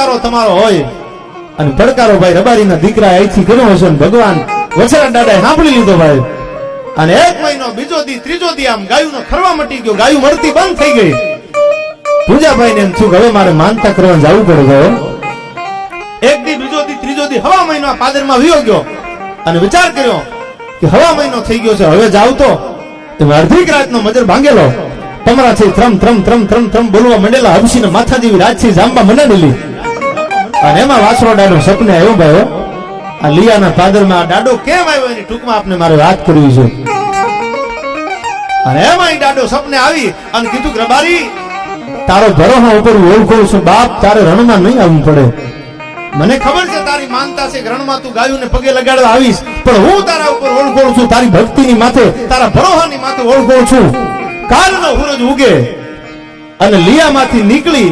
પડકારો તમારો હોય અને પડકારો ભાઈ રબારીના દીકરા અહીંથી કર્યો હશે ભગવાન વછરા દાદાએ સાંભળી લીધો ભાઈ. અને એક મહિનો, બીજો દી, ત્રીજો દી આમ ગાયું ખરવા મટી ગયો, ગાયું મળતી બંધ થઈ ગઈ. પૂજાભાઈ ને એમ છું હવે મારે માનતા કરવા જવું પડે એક દી, બીજો દી, ત્રીજો દી, હવા મહિનો પાદરમાં વિયો ગયો. અને વિચાર કર્યો કે હવા મહિનો થઈ ગયો છે, હવે જાવ તો. તમે રાત રાતનો મજર ભાંગેલો. તમારા છે ત્રમ ત્રમ ત્રમ ત્રમ ત્રમ બોલવા મંડેલા હબસીને માથા જેવી રાજથી જાંબા મંડાડેલી અને એમાં વાસરો સપને આવ્યો ભાઈ આ લિયાના પાદરમાં ડાડો કેમ આવ્યો એની ટૂંકમાં આપને મારે વાત કરવી છે. અને એમાં ડાડો સપને આવી અને કીધું રબારી, તારો ભરોહા ઉપર ઓળખું છું, બાપ તારે રણમાં નહીં આવવું પડે. મને ખબર છે તારી માનતા છે રણમાં તું ગાયું ને પગે લગાડવા આવીશ, પણ હું તારા ઉપર ઓળખોળ છું, તારી ભક્તિની માથે, તારા ભરોહાની માથે ઓળખોળ છું. કાલનો સૂરજ ઉગે અને લિયામાંથી નીકળી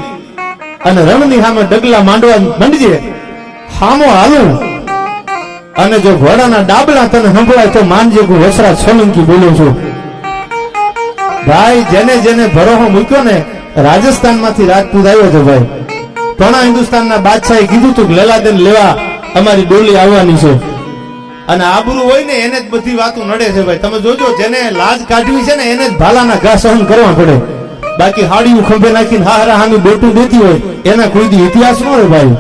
અને રણની સામે ડગલા માંડવા માંડજે હામો હાલું. અને જો ઘોડાના ડાબલા તને સંભળાય તો માનજે હું વસરા સોલંકી બોલું છું. ભાઈ, જેને જેને ભરોહો મૂક્યો ને, રાજસ્થાનમાંથી રાજપૂત આવ્યો છે ભાઈ. ઘણા હિન્દુસ્તાનના બાદશાહે કીધું તું કે લેલાદેન લેવા અમારી ડોલી આવવાની છે. અને આબરૂ હોય ને, એને જ બધી વાતો નડે છે ભાઈ. તમે જોજો, જેને લાજ કાઢવી છે ને, એને જ ભાલાના ઘા સહન કરવા પડે. બાકી હાડીયું ખંભે નાખીને હારા હાની બેટું દેતી હોય, એના કોઈ દી ઇતિહાસ નો રે ભાઈ.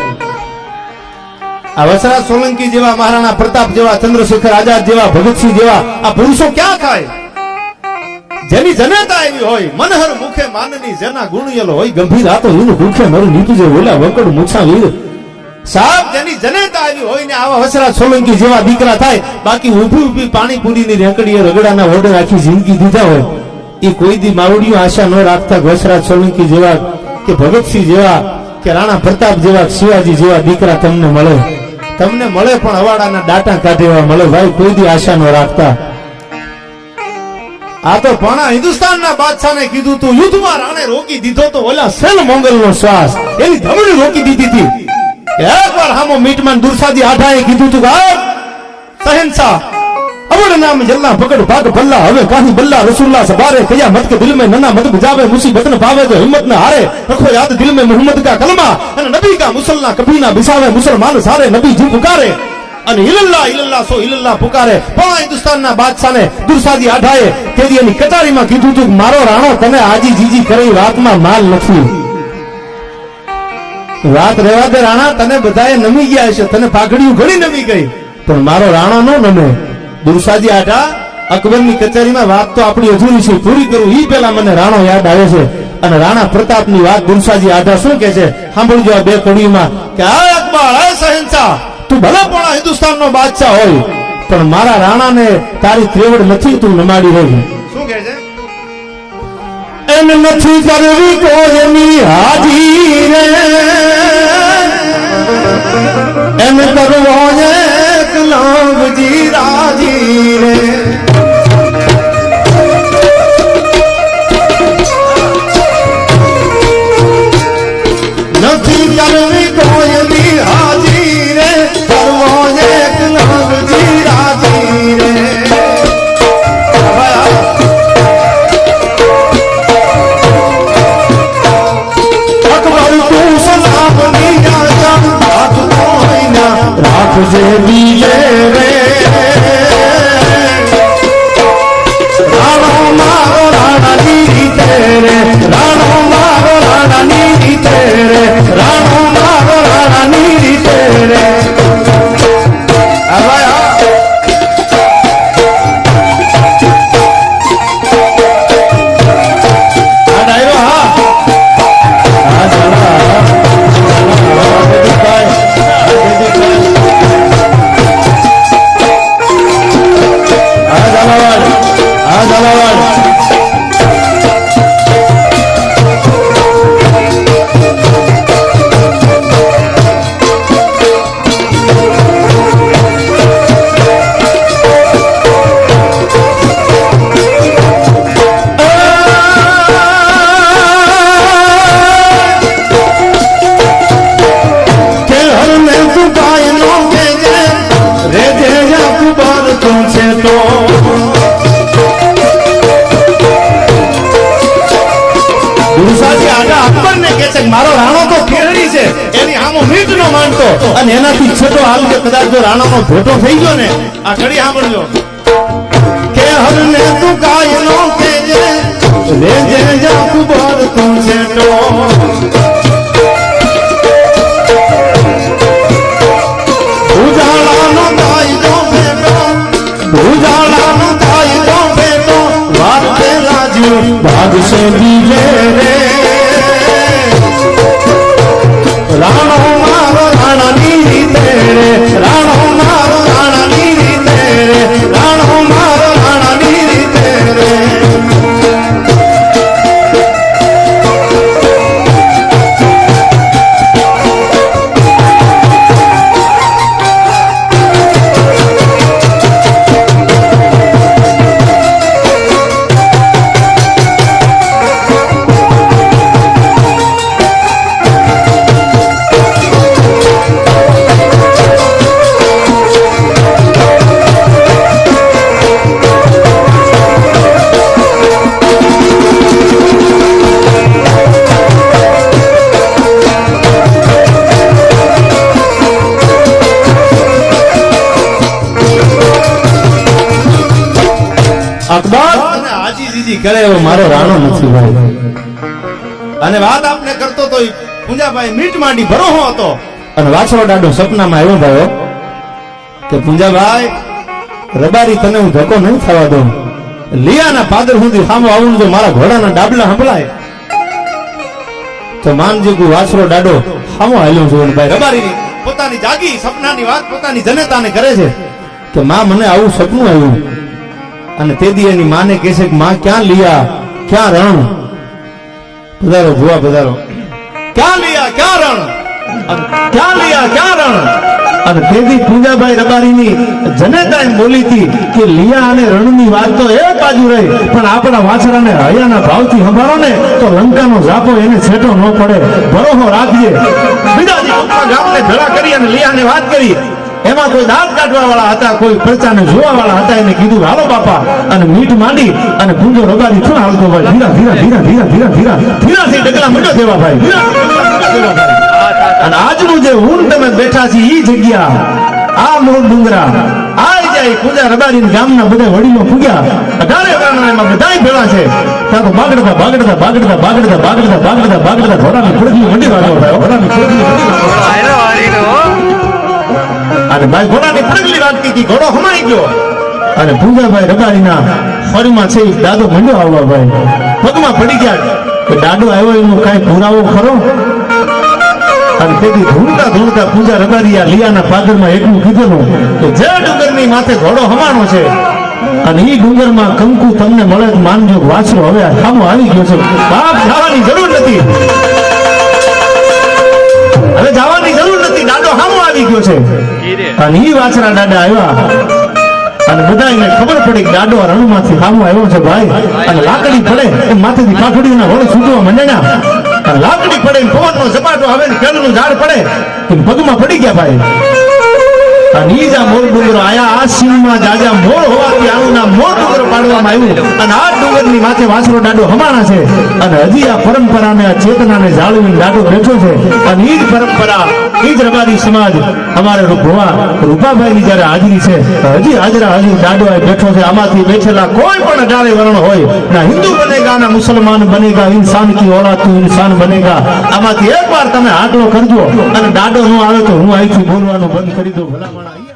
આ વસરાજ સોલંકી જેવા મહારાણા પ્રતાપ જેવા, ચંદ્રશેખર આઝાદ જેવા, ભગતસિંહ જેવા, આ પુરુષો ક્યાં થાય? જેની જનતા એવી હોય, મનહર મુખે માનની જેના ગુણયેલો હોય, ગંભીર આતો એનું ભૂખે મારું નીતું જે ઓલા વકડ મૂછા લીધ સાહેબ, જેની જનેતા આવી હોય ને આવા વસરા સોલંકી જેવા દીકરા થાય, બાકી ઊભી ઊભી પાણીપુરીની રેકડીએ રગડાના ઓર્ડર આખી જિંદગી દીધા હોય. એ કોઈ દી માવડીઓ આશા ન રાખતા ઘોસરા સોલંકી જેવા કે ભગતસિંહ જેવા કે રાણા પ્રતાપ જેવા શિવાજી જેવા દીકરા તમને મળે. તમને મળે પણ અવાડાના ડાટા કાઢેવા મળે. ભાઈ, કોઈ દી આશા ન રાખતા. આ તો પણ હિન્દુસ્તાનના બાદશાહને કીધું તું, યુદ્ધમાં રાણે રોકી દીધો તો ઓલા સેલ મોંગલનો શ્વાસ. એની ધમણી રોકી દીધી હતી એકવાર હામો મીટમાન દુરસાદી આઠાએ કીધું તું કે આ શહેનશાહ અવળ નામ જલ્લા પકડ ભાગ ભલ્લા. હવે કાહી બલ્લા રસુલ્લા સબારે કયા મત કે દિલ મે નના મત બજાવે મુસીબત ન પાવે તો હિંમત ન હારે રખો યાદ દિલ મે મોહમ્મદ કા કલમા. અને નબી કા મુસલ્લા કભી ના બિસાવે, મુસલમાન સારે નબી જી પુકારે અને ઇલલ્લા ઇલલ્લા સો ઇલલ્લા પુકારે. પણ હિન્દુસ્તાનના બાદશાહને દુરસાદી આઢાએ તેદી એની કચારીમાં કીધું તું, મારો રાણો તને આજી જીજી કરી વાતમાં માલ નથી વાત રેવા દે રાણા, તને બધાએ નમી ગયા છે, તને પાઘડીયું ઘણી નમી ગઈ. પણ મારો રાણા નો નમે. દુરસાદી આઠા અકબરની કચેરીમાં વાત તો આપણી અધૂરી છે પૂરી કરું. ઈ પેલા મને રાણો યાદ આવે છે. અને રાણા પ્રતાપની વાત દુરસાજી આઠા શું કે છે? સાંભળજો આ બે કડીમાં કે આ અકબર આ શહેનશાહ તું ભલે પણ હિન્દુસ્તાનનો બાદશાહ હોય પણ મારા રાણાને તારી ત્રેવડ નથી તું નમાડી રહી શું કે છે? એમ નથી કરવી કોઈની હાજી રે. એમ કરવો એક લાભજી રાજી રે. નથી કરવી કોઈની હાજી રે. કરવો એક લાભજી રાજી રે. રાખજે બીજે અને તો હાલ કે કદાચ જો રાણાનો ભોટો થઈ ગયો ને, આ ઘડી સાંભળજો. કે હરને તું ગાય નો કેજે લે જે જા કુબર તું છેટો. ઉજાળાનો થાય તો ભેટો, ઉજાળાનો થાય તો ભેટો, વાત પેલા જીવ ભાગશે બીજે રે. રાણો હાજી કરે એવો મારો રાણો નથી ભાઈ. અને વાત આપને કરતો તો પૂંજાભાઈ મીટ માંડી ભરો હતો. અને વાછરો ડાડો સપનામાં આવ્યો ભાઈ કે પૂંજાભાઈ રબારી તને હું ધક્કો નહીં થવા દઉં. લિયાના પાદર સુધી સામો આવું જો મારા ઘોડાના ડાબલા સંભળાય તો માનજી કુ વાછરો ડાડો સામો હાલ્યો છું ભાઈ. રબારી પોતાની જાગી સપનાની વાત પોતાની જનતાને કરે છે. કે માં મને આવું સપનું આવ્યું. અને તેદી એની માને કહે છે કે માં, ક્યાં લિયા? ક્યાં રણ? પધારો જોવા પધારો. ક્યાં લિયા? ક્યાં રણ? ક્યાં લિયા? ક્યાં રણ? અને તેદી પૂંજાભાઈ રબારીની જનેતા એમ બોલી હતી કે લિયા અને રણની વાત તો એક બાજુ રહી, પણ આપણા વાછરાને હયાના ભાવથી સંભાળો ને તો લંકાનો જાપો એને છેટો ન પડે. ભરોસો રાખીએ બીજા ગામ ગામને ભેળા કરી અને લિયાને વાત કરી. એમાં કોઈ દાંત કાઢવા વાળા હતા કોઈ પરચાને જોવા વાળા હતા એને કીધું હાલો બાપા અને મીઠ માંડી અને ભૂંજો રબારી શું હાલતો ભાઈ ધીરા ધીરા ધીરા ધીરા ધીરા ધીરા ભાઈ. ધીરાથી ડગલા મંડો દેવા ભાઈ. અને આજનું જે ઊન તમે બેઠા છે એ જગ્યા આ મૂળ ડુંગરા આ જાય પૂજા રબારી ગામના બધા વડીલો પૂગ્યા. અઢારે વર્ણમાં બધા ભેળા છે. ત્યાં તો બાગડતા બાગડતા બાગડતા બાગડતા બાગડતા બાગડતા ઘોડાની ખુડકી મંડી વાગવા ભાઈ મંડી વાગવા અને ભાઈ ઘોડાની પડગલી વાગતી હતી. ઘોડો હમાઈ ગયો. અને પૂજાભાઈ રબારીના ફરીમાં છે દાદો મંડ્યો આવવા ભાઈ. પગમાં પડી ગયા. કે દાદો આવ્યો એનો કાંઈ પુરાવો ખરો? અને તેથી ધૂળતા ધૂળતા પૂજા રબારી આ લિયાના પાદરમાં એટલું કીધેલું કે જે ડુંગરની માથે ઘોડો હમાણો છે. અને એ ડુંગરમાં કંકુ તમને મળે માનજો વાછરો હવે સામો આવી ગયો છે. બાપ જવાની જરૂર નથી. અને ઈ વાછરા દાદા આવ્યા. અને બધાને ખબર પડી કે દાડો રણમાંથી સામો આવ્યો છે ભાઈ. અને લાકડી પડે એ માથેથી પાખડીઓના વળ છૂટવા મંડ્યા. લાકડી પડે પવનનો ઝપાટો આવે ને કેળનું ઝાડ પડે. એ પગમાં પડી ગયા ભાઈ. અને ઈ જા મોર ડુંગરો આયા, આ સીમમાં જાજા મોર હોવાથી આવું મોર ડુંગરો પાડવામાં આવ્યું. અને આ ડુંગરની માથે વાસરો દાડો હમાણા છે. અને હજી આ પરંપરાને, આ ચેતનાને જાળવીને દાડો બેઠો છે. અને ઈ જ પરંપરા ઈ જ રબારી સમાજ અમારે રૂપવા રૂપાભાઈની જ્યારે હાજરી છે હજી હાજરા હજી દાડો બેઠો છે, આમાંથી બેઠેલા કોઈ પણ અઢારે વર્ણ હોય, ના હિન્દુ બનેગા, ના મુસલમાન બનેગા, ઇન્સાન કી ઓલાદ તું ઇન્સાન બનેગા, આમાંથી એકવાર તમે આગળ કરજો, અને દાડો ન આવે તો હું અહીંથી બોલવાનું બંધ કરી દઉં, ભલામણ